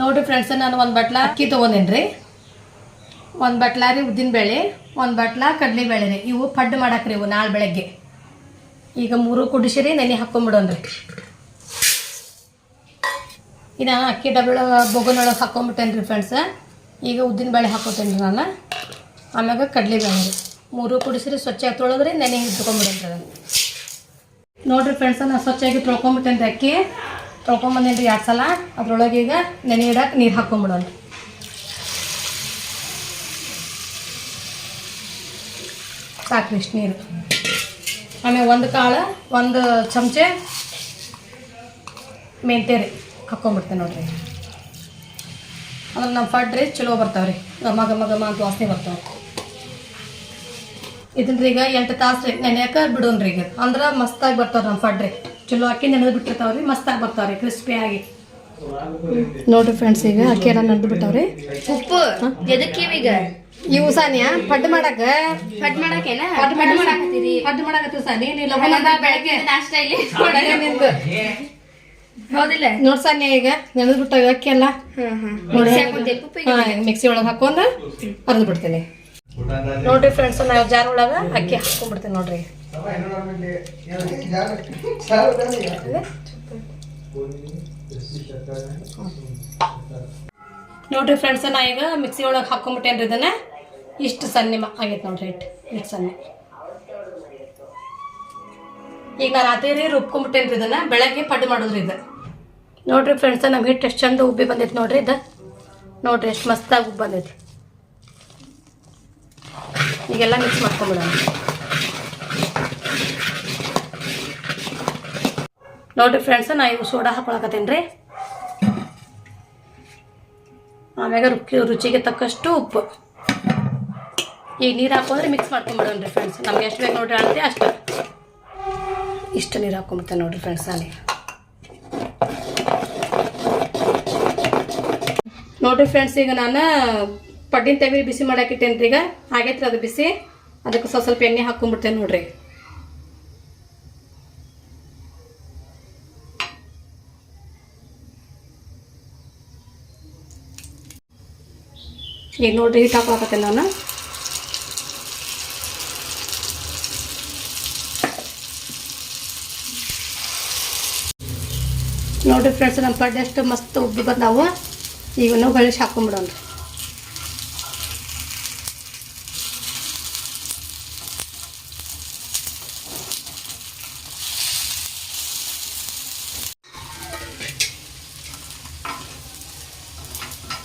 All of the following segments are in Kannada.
ನೋಡ್ರಿ ಫ್ರೆಂಡ್ಸ್ ನಾನು ಒಂದು ಬಟ್ಲ ಅಕ್ಕಿ ತೊಗೊಂಡೇನ್ರಿ. ಒಂದು ಬಟ್ಲ ರೀ ಉದ್ದಿನ ಬೇಳೆ, ಒಂದು ಬಟ್ಲ ಕಡ್ಲಿ ಬೇಳೆ ರೀ. ಇವು ಪಡ್ಡು ಮಾಡಾಕ್ರಿ ಇವು ನಾಳೆ ಬೆಳಗ್ಗೆ. ಈಗ ಮೂರು ಕುಡಿಸಿರಿ ನೆನೆ ಹಾಕ್ಕೊಂಬಿಡೋನ್ರಿ ಇನ್ನು ಅಕ್ಕಿ ಡಬ್ಳ ಬೊಗನೊಳಗೆ ಹಾಕ್ಕೊಂಬಿಟ್ಟೇನೆ ಫ್ರೆಂಡ್ಸ್ ಈಗ ಉದ್ದಿನ ಬೇಳೆ ಹಾಕೋತೇನೆ ರೀ ನಾನು. ಆಮ್ಯಾಗ ಕಡ್ಲಿ ಬೇಳೆ ರೀ. ಮೂರು ಕುಡಿಸಿರಿ ಸ್ವಚ್ಛಾಗಿ ತೊಳೆದ್ರಿ ನೆನೆ ಅದನ್ನು. ನೋಡ್ರಿ ಫ್ರೆಂಡ್ಸ್ ನಾನು ಸ್ವಚ್ಛಾಗಿ ತೊಳ್ಕೊಂಬಿಟ್ಟೇನೆ ಅಕ್ಕಿ. ತೊಳ್ಕೊಂಬಂದೇನಿ ಎರಡು ಸಲ? ಅದ್ರೊಳಗೆ ಈಗ ನೆನೆ ಇಡಕ್ಕೆ ನೀರು ಹಾಕ್ಕೊಂಬಿಡೋಣ ಸಾಕು ಇಷ್ಟು ನೀರು. ಆಮೇಲೆ ಒಂದು ಕಾಳು, ಒಂದು ಚಮಚೆ ಮೆಂತೆ ರೀ ಹಾಕ್ಕೊಂಬಿಡ್ತೇನೆ ನೋಡ್ರಿ ಅಂದ್ರೆ ನಮ್ಮ ಫಡ್ರಿ ಚಲೋ ಬರ್ತಾವೆ ರೀ ಗಮ ಘಮ ಘಮ ಅಂತ ವಾಸನೆ ಬರ್ತಾವೆ. ಇದನ್ನ ಈಗ ಎಂಟು ತಾಸು ರೀ ನೆನೆಯಕ್ಕೆ ಬಿಡೋನ್ರಿ ಈಗ. ಅಂದ್ರೆ ಮಸ್ತಾಗಿ ಬರ್ತಾವೆ ನಮ್ಮ ಫಡ್ರಿ ಚಲೋ ಅಕ್ಕಿ ನೆನೆದು ಬಿಟ್ಟಿರ್ತಾವ್ರಿ ಮಸ್ತಾಗಿ ಬರ್ತಾವ್ರಿ ರೀ ಕ್ರಿಸ್ಪಿಯಾಗಿ ನೋಡ್ರಿ ಫ್ರೆಂಡ್ಸ್ ಈಗ ಅಕ್ಕಿ ಎಲ್ಲ ನೆನೆದು ಬಿಟ್ಟಾವ್ರಿ. ಉಪ್ಪು ಎದಕ್ಕೆ ಈಗ? ಇವು ಸಾನಿಯಾ ಪಡ್ಡು ಮಾಡಕ? ಪಡ್ ಮಾಡಕೇನ? ಪಡ್ಡು ಕಟ್ ಮಾಡಾಕತ್ತೀರಿ ಪಡ್ಡು ಮಾಡಕತ್ತೀವಿ ಸಾನಿ ನೀನು ಬೆಳಗ್ಗೆ ನಾಷ್ಟ ಇಲ್ಲಿ. ನಿಂದು. ಹೌದಿಲ್ಲ. ನೋಡ್ ಸಾನ್ಯ ಈಗ ನೆನೆದು ಬಿಟ್ಟಾವ ಅಕ್ಕಿ ಎಲ್ಲ? ಮಿಕ್ಸಿ ಒಳಗೆ ಹಾಕೊಂಡು ಅರ್ದು ಬಿಡ್ತೀನಿ. ನೋಡ್ರಿ ಫ್ರೆಂಡ್ಸ್ ನಾವು ಜಾರ್ ಒಳಗೆ ಅಕ್ಕಿ ಹಾಕೊಂಡ್ಬಿಡ್ತೀನಿ ನೋಡ್ರಿ. ನೋಡ್ರಿ ಫ್ರೆಂಡ್ಸ್ ನಾ ಈಗ ಮಿಕ್ಸಿ ಒಳಗೆ ಹಾಕೊಂಬಿಟ್ಟೇನ್ರಿ ಇದನ್ನ? ಇಷ್ಟು ಸಣ್ಣ ಆಗೈತೆ ನೋಡ್ರಿ ಇಟ್ಟು ಇಷ್ಟು ಸಣ್ಣ ಈಗ ನಾನು ಅದೇ ರೀ ರುಬ್ಕೊಂಬಿಟ್ಟೇನ್ರಿ ಇದನ್ನ ಬೆಳಗ್ಗೆ ಪಡ್ಡು ಮಾಡೋದ್ರಿ ಇದು. ನೋಡ್ರಿ ಫ್ರೆಂಡ್ಸ್ ನಮ್ಮ ಹಿಟ್ಟು ಎಷ್ಟು ಚಂದ ಉಬ್ಬಿ ಬಂದೈತೆ ನೋಡ್ರಿ ಇದು. ನೋಡ್ರಿ ಎಷ್ಟು ಮಸ್ತಾಗಿ ಉಬ್ಬಿ ಬಂದೈತಿ. ಈಗೆಲ್ಲ ಮಿಕ್ಸ್ ಮಾಡ್ಕೊಂಬಿಡೋಣ. ನೋಡ್ರಿ ಫ್ರೆಂಡ್ಸ್ ನಾ ಇವು ಸೋಡಾ ಹಾಕೊಳಕತ್ತೇನೆ ರೀ ಆಮ್ಯಾಗ ರುಚಿ ರುಚಿಗೆ ತಕ್ಕಷ್ಟು ಉಪ್ಪು. ಈಗ ನೀರು ಹಾಕೊಂಡ್ರೆ ಮಿಕ್ಸ್ ಮಾಡ್ಕೊಂಬಿಡೋಣ ರೀ ಫ್ರೆಂಡ್ಸ್ ನಮ್ಗೆ ಎಷ್ಟು ಬೇಕು ನೋಡ್ರಿ ಅಳತೆ ಅಷ್ಟು. ಇಷ್ಟು ನೀರು ಹಾಕೊಂಬಿಡ್ತೇನೆ ನೋಡ್ರಿ ಫ್ರೆಂಡ್ಸ್ ಅಲ್ಲಿ ನೋಡ್ರಿ ಫ್ರೆಂಡ್ಸ್ ಈಗ ನಾನು ಪಡ್ಡಿನ ತೆವಿ ಬಿಸಿ ಮಾಡಾಕಿಟ್ಟೇನೆ ರೀ ಈಗ. ಆಗೈತ್ರಿ ಅದು ಬಿಸಿ. ಅದಕ್ಕೆ ಸ್ವಲ್ಪ ಸ್ವಲ್ಪ ಎಣ್ಣೆ ಹಾಕೊಂಡ್ಬಿಡ್ತೇನೆ ನೋಡ್ರಿ. ಈಗ ನೋಡ್ರಿ ಹಿಟ್ಟು ಹಾಕೊಳಕತ್ತೇನೆ ನಾನು. ನೋಡಿರಿ ಫ್ರೆಂಡ್ಸ್ ನಮ್ಮ ಪಡ್ಡೆ ಎಷ್ಟು ಮಸ್ತ್ ಉಬ್ಬಿ ಬಂದಾವು. ಈಗ ನಾವು ಗಳಿಸಿ ಹಾಕೊಂಡ್ಬಿಡೋಣ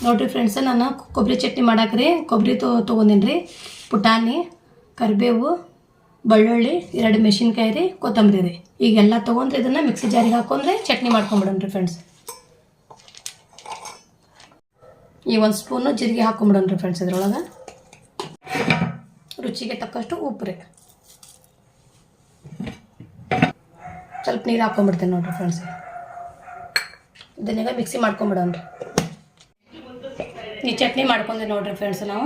ನೋಡ್ರಿ ಫ್ರೆಂಡ್ಸ್ ನಾನು ಕೊಬ್ಬರಿ ಚಟ್ನಿ ಮಾಡಾಕ್ರಿ. ಕೊಬ್ಬರಿ ತೊ ತೊಗೊಂಡಿನಿ ರೀ ಪುಟಾಣಿ, ಕರಿಬೇವು, ಬೆಳ್ಳುಳ್ಳಿ, ಎರಡು ಮೆಣಸಿನ್ಕಾಯಿ ರೀ, ಕೊತ್ತಂಬರಿ ರೀ. ಈಗೆಲ್ಲ ತೊಗೊಂಡ್ರೆ ಇದನ್ನು ಮಿಕ್ಸಿ ಜಾರಿಗೆ ಹಾಕೊಂಡ್ರೆ ಚಟ್ನಿ ಮಾಡ್ಕೊಂಬಿಡೋಣ ಫ್ರೆಂಡ್ಸ್ ಈ ಒಂದು ಸ್ಪೂನು ಜೀರಿಗೆ ಹಾಕೊಂಬಿಡೋಣ ರೀ ಫ್ರೆಂಡ್ಸ್ ಇದ್ರೊಳಗೆ. ರುಚಿಗೆ ತಕ್ಕಷ್ಟು ಉಪ್ಪು ರೀ. ಸ್ವಲ್ಪ ನೀರು ಹಾಕೊಂಡ್ಬಿಡ್ತೇನೆ ನೋಡಿರಿ ಫ್ರೆಂಡ್ಸ್ ಇದನ್ನೀಗ ಮಿಕ್ಸಿ ಮಾಡ್ಕೊಂಬಿಡೋಣ ರೀ ಈ ಚಟ್ನಿ ಮಾಡ್ಕೊಂಡೆ ನೋಡ್ರಿ ಫ್ರೆಂಡ್ಸ್ ನಾವು.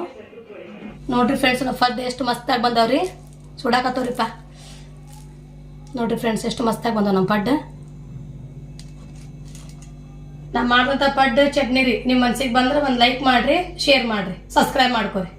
ನೋಡ್ರಿ ಫ್ರೆಂಡ್ಸ್ ನಾವು ಫದ್ದು ಎಷ್ಟು ಮಸ್ತಾಗಿ ಬಂದವ್ರಿ. ಸುಡಾಕತ್ತವ್ರಿಪ್ಪ. ನೋಡ್ರಿ ಫ್ರೆಂಡ್ಸ್ ಎಷ್ಟು ಮಸ್ತಾಗಿ ಬಂದವ ನಮ್ಮ ಪಡ್ಡು ನಾ ಮಾಡುವಂಥ ಪಡ್ಡು ಚಟ್ನಿ ರೀ. ನಿಮ್ಮ ಮನ್ಸಿಗೆ ಬಂದ್ರೆ ಒಂದು ಲೈಕ್ ಮಾಡಿರಿ ಶೇರ್ ಮಾಡಿರಿ ಸಬ್ಸ್ಕ್ರೈಬ್ ಮಾಡ್ಕೊರಿ.